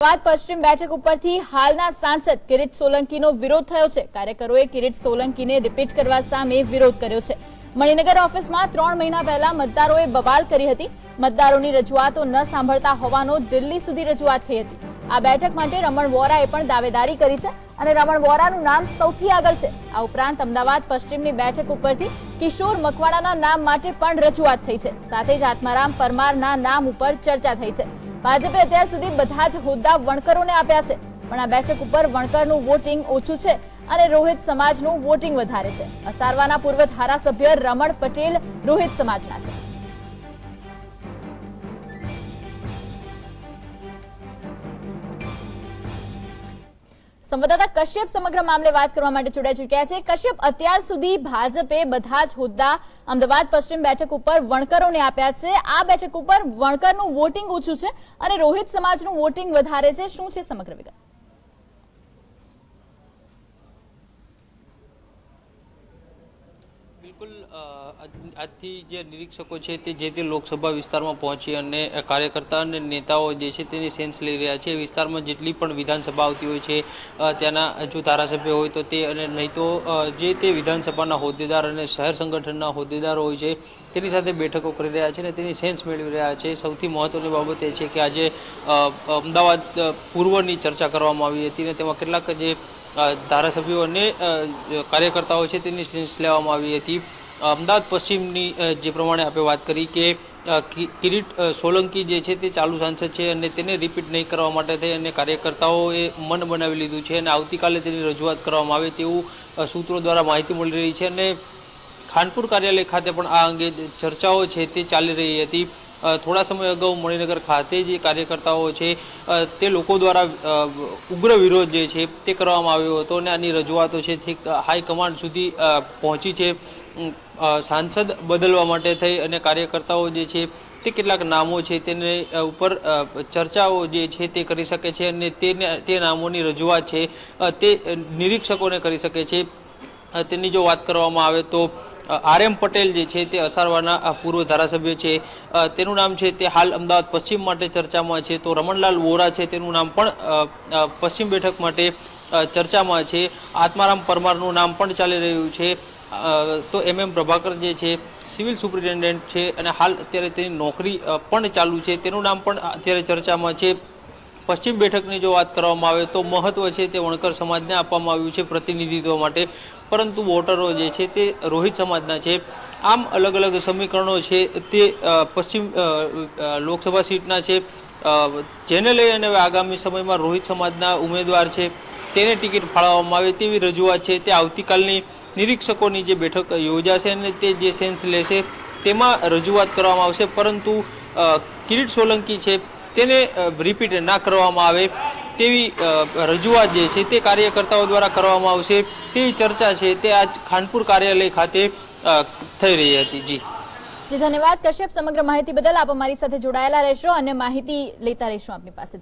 અમદાવાદ પશ્ચિમ બેઠક ઉપરથી હાલના સાંસદ કિરીટ સોલંકીનો વિરોધ થયો છે. કાર્યકરોએ કિરીટ સોલંકીને રિપીટ કરવા સામે વિરોધ કર્યો છે. મણિનગર ઓફિસમાં ત્રણ મહિના પહેલા મતદારોએ બબાલ કરી હતી. મતદારોની રજૂઆતો ન સાંભળતા હોવાનો દિલ્હી સુધી રજૂઆત થઈ હતી. આ બેઠક માટે રમણ વોરાએ પણ દાવેદારી કરી છે અને રમણ વોરાનું નામ સૌથી આગળ છે. આ ઉપરાંત અમદાવાદ પશ્ચિમની બેઠક ઉપરથી કિશોર મકવાડાના નામ માટે પણ રજૂઆત થઈ છે. સાથે જ આત્મારામ પરમારના નામ ઉપર ચર્ચા થઈ છે. ભાજપે અત્યાર સુધી બધા જ હોદ્દા વણકરોને આપ્યા છે, પણ આ બેઠક ઉપર વણકરનું વોટિંગ ઓછું છે અને રોહિત સમાજનું વોટિંગ વધારે છે. અસારવાના પૂર્વ ધારાસભ્ય રમણ પટેલ રોહિત સમાજના છે. સંવાદદાતા કશ્યપ સમગ્ર મામલે વાત કરવા માટે જોડાઈ ચૂક્યા છે. કશ્યપ, અત્યાર સુધી ભાજપે બધા જ હોદ્દા અમદાવાદ પશ્ચિમ બેઠક ઉપર વણકરોને આપ્યા છે. આ બેઠક ઉપર વણકરનું વોટિંગ ઓછું છે અને રોહિત સમાજનું વોટિંગ વધારે છે. શું છે સમગ્ર વિગત? બિલકુલ આજથી જે નિરીક્ષકો છે તે જે તે લોકસભા વિસ્તારમાં પહોંચી અને કાર્યકર્તા અને નેતાઓ જે છે તેની સેન્સ લઈ રહ્યા છે. વિસ્તારમાં જેટલી પણ વિધાનસભા આવતી હોય છે ત્યાંના જો ધારાસભ્ય હોય તો તે અને નહીં તો જે તે વિધાનસભાના હોદ્દેદાર અને શહેર સંગઠનના હોદ્દેદારો હોય છે, તેની સાથે બેઠકો કરી રહ્યા છે અને તેની સેન્સ મેળવી રહ્યા છે. સૌથી મહત્વની બાબત એ છે કે આજે અમદાવાદ પૂર્વની ચર્ચા કરવામાં આવી હતી અને તેમાં કેટલાક જે ધારાસભ્યો અને કાર્યકર્તાઓ છે તેની સેન્સ લેવામાં આવી હતી. અમદાવાદ પશ્ચિમની જે પ્રમાણે આપણે વાત કરી કે કિરીટ સોલંકી જે છે તે ચાલુ સાંસદ છે અને તેને રિપીટ નહીં કરવા માટે થઈ અને કાર્યકર્તાઓએ મન બનાવી લીધું છે અને આવતીકાલે તેની રજૂઆત કરવામાં આવે તેવું સૂત્રો દ્વારા માહિતી મળી રહી છે અને ખાનપુર કાર્યાલય ખાતે પણ આ અંગે ચર્ચાઓ છે તે ચાલી રહી હતી. થોડા સમય અગાઉ મણિનગર ખાતે જે કાર્યકર્તાઓ છે તે લોકો દ્વારા ઉગ્ર વિરોધ જે છે, તે કરવામાં આવ્યો હતો અને આની રજૂઆતો છે તે હાઈકમાન્ડ સુધી પહોંચી છે. સાંસદ બદલવા માટે થઈ અને કાર્યકર્તાઓ જે છે, તે કેટલાક નામો છે તેને ઉપર ચર્ચાઓ જે છે તે કરી શકે છે અને તે નામોની રજૂઆત છે તે નિરીક્ષકોને કરી શકે છે. તેની જો વાત કરવામાં આવે તો આર એમ પટેલ જે છે તે અસારવાના પૂર્વ ધારાસભ્ય છે. તેનું નામ છે તે હાલ અમદાવાદ પશ્ચિમ માટે ચર્ચામાં છે. તો રમણલાલ વોરા છે તેનું નામ પણ પશ્ચિમ બેઠક માટે ચર્ચામાં છે. આત્મારામ પરમારનું નામ પણ ચાલી રહ્યું છે. તો એમ એમ પ્રભાકર જે છે, સિવિલ સુપ્રિન્ટેન્ડન્ટ છે અને હાલ અત્યારે તેની નોકરી પણ ચાલુ છે. તેનું નામ પણ અત્યારે ચર્ચામાં છે. પશ્ચિમ બેઠકની જો વાત કરવામાં આવે તો મહત્વ છે તે વણકર સમાજને આપવામાં આવ્યું છે પ્રતિનિધિત્વ માટે. પરંતુ વોટરો જે છે તે રોહિત સમાજના છે. આમ અલગ અલગ સમીકરણો છે તે પશ્ચિમ લોકસભા સીટના છે. જેને લઈ અને આગામી સમયમાં રોહિત સમાજના ઉમેદવાર છે તેને ટિકિટ ફાળવવામાં આવે તેવી રજૂઆત છે. તે આવતીકાલની નિરીક્ષકોની જે બેઠક યોજાશે અને તે જે સેન્સ લેશે તેમાં રજૂઆત કરવામાં આવશે. પરંતુ કિરીટ સોલંકી છે તેને રિપીટ ના કરવામાં આવે તેવી રજૂઆત જે છે તે કાર્યકર્તાઓ દ્વારા કરવામાં આવશે. તેવી ચર્ચા છે તે આજ ખાનપુર કાર્યાલય ખાતે થઈ રહી હતી. જી. જી, ધન્યવાદ. કશ્યપ, સમગ્ર માહિતી બદલ આપ અમારી સાથે જોડાયેલા રહેશો અને માહિતી લેતા રહેશો આપની પાસેથી.